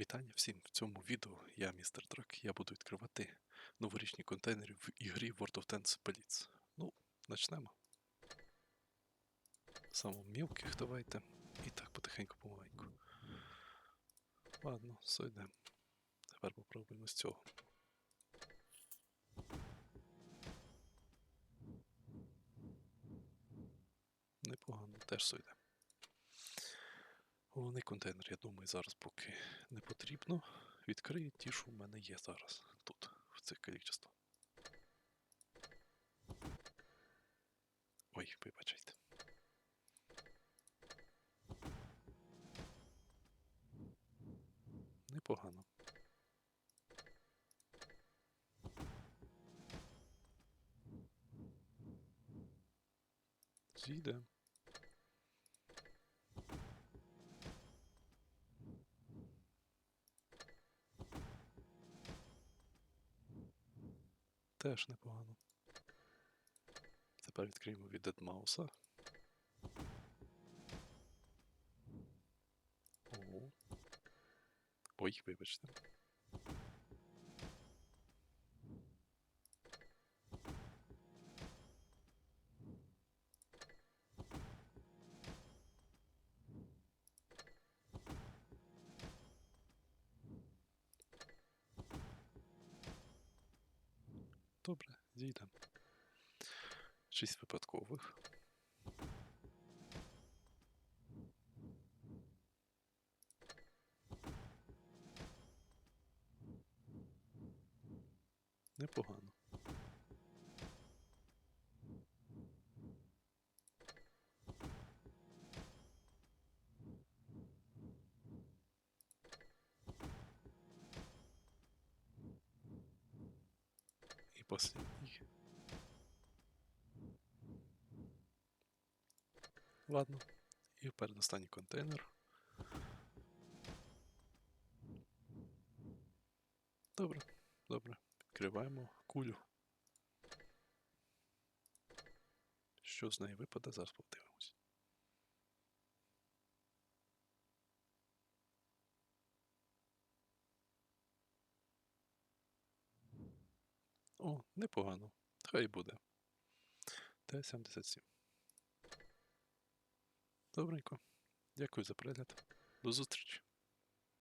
Вітання всім! В цьому відео я, містер Драк, я буду відкривати новорічні контейнери в ігрі World of Tanks Blitz. Ну, почнемо. Саме мілких давайте. І так потихеньку помаленьку. Ладно, сойдемо. Тепер попробуємо з цього. Непогано, теж сойде. Головний контейнер, я думаю, зараз поки не потрібно. Відкрию ті, що в мене є зараз тут, в цих кількостях. Ой, вибачайте. Непогано. Зійде. Теж непогано. Тепер відкриємо від Дедмауса. Ого. Ой, вибачте. Добре, зійдемо. Шість випадкових. Непогано. І. Ладно. І передостанній контейнер. Добре, добре. Відкриваємо кулю. Що з неї випаде, зараз подивимось. О, непогано. Хай буде. Т-77. Добренько. Дякую за перегляд. До зустрічі.